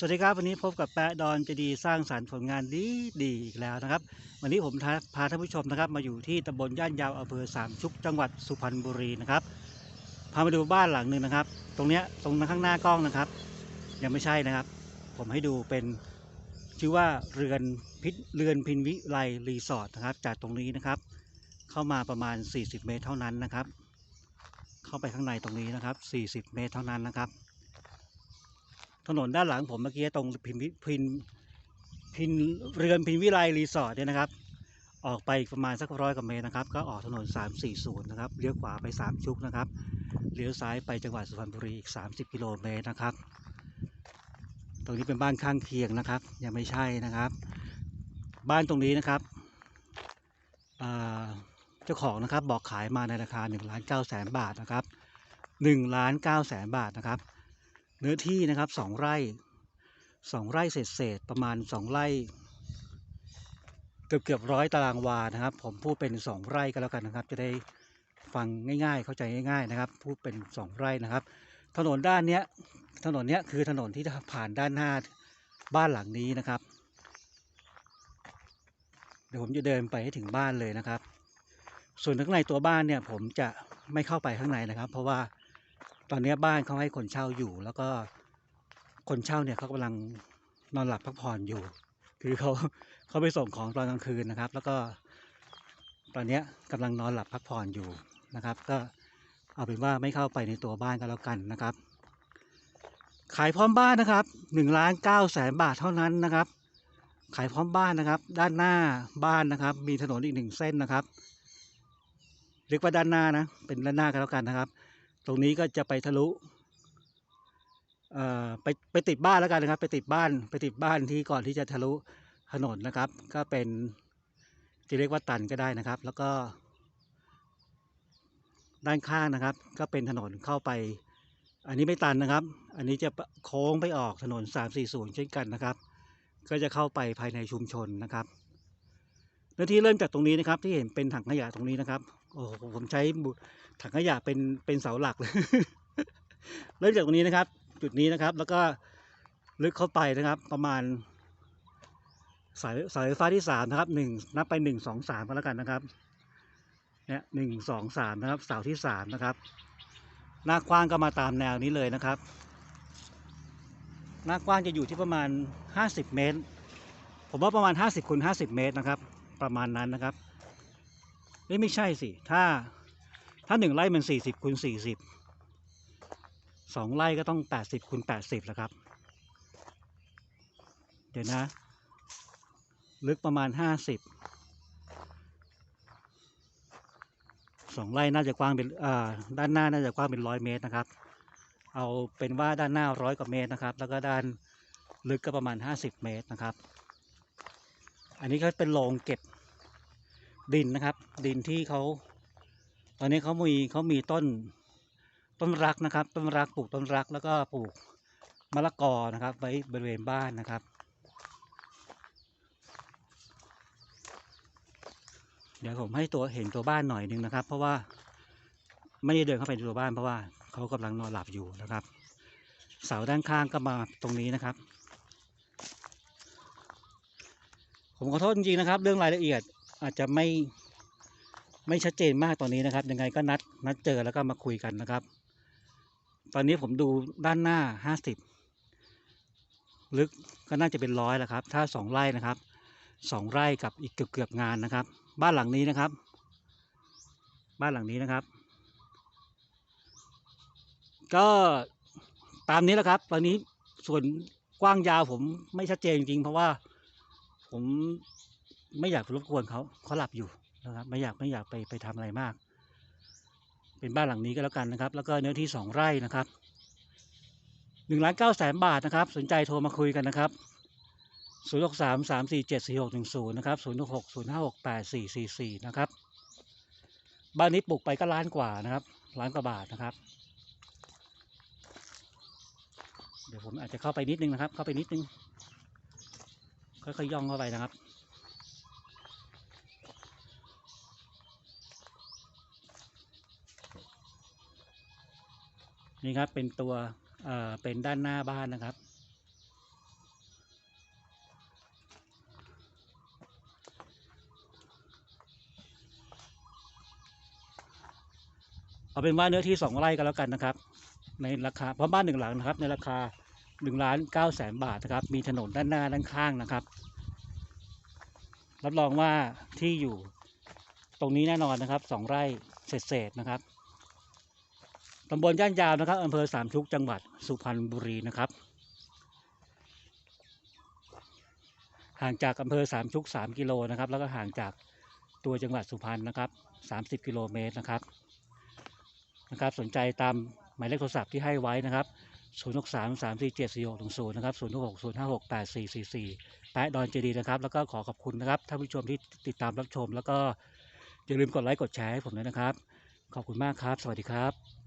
สวัสดีครับวันนี้พบกับแปะดอนเจดีสร้างสรรค์ผลงานดีดีอีกแล้วนะครับ วันนี้ผมพาพาท่านผู้ชมนะครับ มาอยู่ที่ตำบลย่านยาวอำเภอสามชุกจังหวัดสุพรรณบุรีนะครับพามาดูบ้านหลังหนึ่งนะครับ ตรงเนี้ยตรงข้างหน้ากล้องนะครับ ยังไม่ใช่นะครับ ผมให้ดูเป็นชื่อว่าเรือนพิษเรือนพินวิไลรีสอร์ทนะครับ จากตรงนี้นะครับ เข้ามาประมาณ 40 เมตรเท่านั้นนะครับ เข้าไปข้างในตรงนี้นะครับ 40 เมตรเท่านั้นนะครับ ถนนด้านหลังผมเมื่อกี้ตรงพินพินพินเรือนพินวิไลรีสอร์ทเนี่ยนะครับ ออกไปอีกประมาณสักร้อยกว่าเมตรนะครับ ก็ออกถนน 340 นะครับเลี้ยวขวาไป 3 ชุกนะครับเลี้ยวซ้ายไปจังหวัดสุพรรณบุรีอีก 30 กิโลเมตรนะครับ ตรงนี้เป็นบ้านข้างเคียงนะครับ ยังไม่ใช่นะครับ บ้านตรงนี้นะครับเจ้าของนะครับบอกขายมาในราคา1ล้าน9แสนบาทนะครับ1ล้าน9แสนบาทนะครับ เนื้อที่นะครับสองไร่สองไร่เศษเศษๆประมาณสองไร่ เกือบเกือบร้อยตารางวานะครับ ผมพูดเป็นสองไร่ก็แล้วกันนะครับ จะได้ฟังง่ายๆ เข้าใจง่าย ๆนะครับ พูดเป็นสองไร่นะครับ ถนนด้านเนี้ยถนนเนี้ยคือถนนที่ผ่านด้านหน้าบ้านหลังนี้นะครับ เดี๋ยวผมจะเดินไปให้ถึงบ้านเลยนะครับ ส่วนข้างในตัวบ้านเนี่ยผมจะไม่เข้าไปข้างในนะครับ เพราะว่า ตอนนี้บ้านเขาให้คนเช่าอยู่ แล้วก็คนเช่าเนี่ยเขากำลังนอนหลับพักผ่อนอยู่ คือเขาเขาไปส่งของตอนกลางคืนนะครับ แล้วก็ ตอนนี้กำลังนอนหลับพักผ่อนอยู่นะครับ ก็เอาเป็นว่าไม่เข้าไปในตัวบ้านก็แล้วกันนะครับ ขายพร้อมบ้านนะครับหนึ่งล้านเก้าแสนบาทเท่านั้นนะครับ ขายพร้อมบ้านนะครับ ด้านหน้าบ้านนะครับ มีถนนอีกหนึ่งเส้นนะครับเรียกว่าด้านหน้านะ เป็นด้านหน้าก็แล้วกันนะครับ ตรงนี้ก็จะไปทะลุไปไปติดบ้านแล้วกันนะครับ ไปติดบ้านไปติดบ้านที่ก่อนที่จะทะลุถนนนะครับ ก็เป็นจะเรียกว่าตันก็ได้นะครับ แล้วก็ ด้านข้างนะครับ ก็เป็นถนนเข้าไป อันนี้ไม่ตันนะครับ อันนี้จะโค้งไปออกถนน 340 เช่นกันนะครับ ก็จะเข้าไปภายในชุมชนนะครับเนื้อที่เริ่มจากตรงนี้นะครับ ที่เห็นเป็นถังขยะตรงนี้นะครับโอ้โหผมใช้ ถังขยะเป็นเป็นเสาหลักเลยเริ่มจากตรงนี้นะครับ จุดนี้นะครับ แล้วก็ลึกเข้าไปนะครับ ประมาณสายสายไฟฟ้าที่สามนะครับหนึ่งนับไปหนึ่งสองสามก็แล้วกันนะครับเนี่ยหนึ่งสองสามนะครับ เสาที่สามนะครับ หน้ากว้างก็มาตามแนวนี้เลยนะครับ หน้ากว้างจะอยู่ที่ประมาณห้าสิบเมตร ผมว่าประมาณห้าสิบคูณห้าสิบเมตรนะครับ ประมาณนั้นนะครับเอ้ยไม่ใช่สิ ถ้า ถ้าหนึ่งไร่มันสี่สิบคูณสี่สิบสองไร่ก็ต้องแปดสิบคูณแปดสิบแล้วครับ เดี๋ยวนะ ลึกประมาณห้าสิบสองไร่น่าจะกว้างเป็นด้านหน้าน่าจะกว้างเป็นร้อยเมตรนะครับ เอาเป็นว่าด้านหน้าร้อยกว่าเมตรนะครับ แล้วก็ด้านลึกก็ประมาณห้าสิบเมตรนะครับ อันนี้ก็เป็นโรงเก็บดินนะครับ ดินที่เขา ตอนนี้เขามีเขามีต้นต้นรักนะครับ ต้นรักปลูกต้นรักแล้วก็ปลูกมะละกอนะครับ ไว้บริเวณบ้านนะครับ เดี๋ยวผมให้ตัวเห็นตัวบ้านหน่อยหนึงนะครับ เพราะว่าไม่ได้เดินเข้าไปในตัวบ้านเพราะว่าเขากำลังนอนหลับอยู่นะครับ เสาด้านข้างก็มาตรงนี้นะครับ ผมขอโทษจริงๆนะครับ เรื่องรายละเอียดอาจจะไม่ ไม่ชัดเจนมากตอนนี้นะครับ ยังไงก็นัดนัดเจอแล้วก็มาคุยกันนะครับ ตอนนี้ผมดูด้านหน้าห้าสิบลึกก็น่าจะเป็นร้อยแล้วครับ ถ้าสองไร่นะครับสองไร่กับอีกเกือบเกือบงานนะครับ บ้านหลังนี้นะครับ บ้านหลังนี้นะครับ ก็ตามนี้แหละครับ ตอนนี้ส่วนกว้างยาวผมไม่ชัดเจนจริงเพราะว่าผมไม่อยากรบกวนเขาเขาหลับอยู่ นะครับ ไม่อยากไม่อยากไปไปทำอะไรมาก เป็นบ้านหลังนี้ก็แล้วกันนะครับ แล้วก็เนื้อที่สองไร่นะครับหนึ่งล้านเก้าแสนบาทนะครับ สนใจโทรมาคุยกันนะครับศูนย์หกสามสามสี่เจ็ดสี่หกหนึ่งศูนย์นะครับศูนย์หกศูนย์ห้าหกแปดสี่สี่สี่นะครับ บ้านนี้ปลูกไปก็ล้านกว่านะครับ ล้านกว่าบาทนะครับ เดี๋ยวผมอาจจะเข้าไปนิดนึงนะครับ เข้าไปนิดนึง ค่อยๆย่องเข้าไปนะครับ นี่ครับเป็นตัวเป็นด้านหน้าบ้านนะครับ เอาเป็นว่าเนื้อที่สองไร่กันแล้วกันนะครับ ในราคาเพราะบ้านหนึ่งหลังนะครับ ในราคาหนึ่งล้านเก้าแสนบาทนะครับ มีถนนด้านหน้าด้านข้างนะครับ รับรองว่าที่อยู่ตรงนี้แน่นอนนะครับสองไร่เศษๆนะครับ ตำบลย่านยาวนะครับอำเภอสามชุกจังหวัดสุพรรณบุรีนะครับ ห่างจากอำเภอสามชุกสามกิโลนะครับ แล้วก็ห่างจากตัวจังหวัดสุพรรณนะครับสามสิบกิโลเมตรนะครับนะครับ สนใจตามหมายเลขโทรศัพท์ที่ให้ไว้นะครับ 0 6 3 3 4 7 4 6 1 0 นะครับ 0 6 0 5 6 8 4 4 4แปะดอนเจดีย์นะครับ แล้วก็ขอขอบคุณนะครับท่านผู้ชมที่ติดตามรับชม แล้วก็อย่าลืมกดไลค์กดแชร์ให้ผมด้วยนะครับ ขอบคุณมากครับ สวัสดีครับ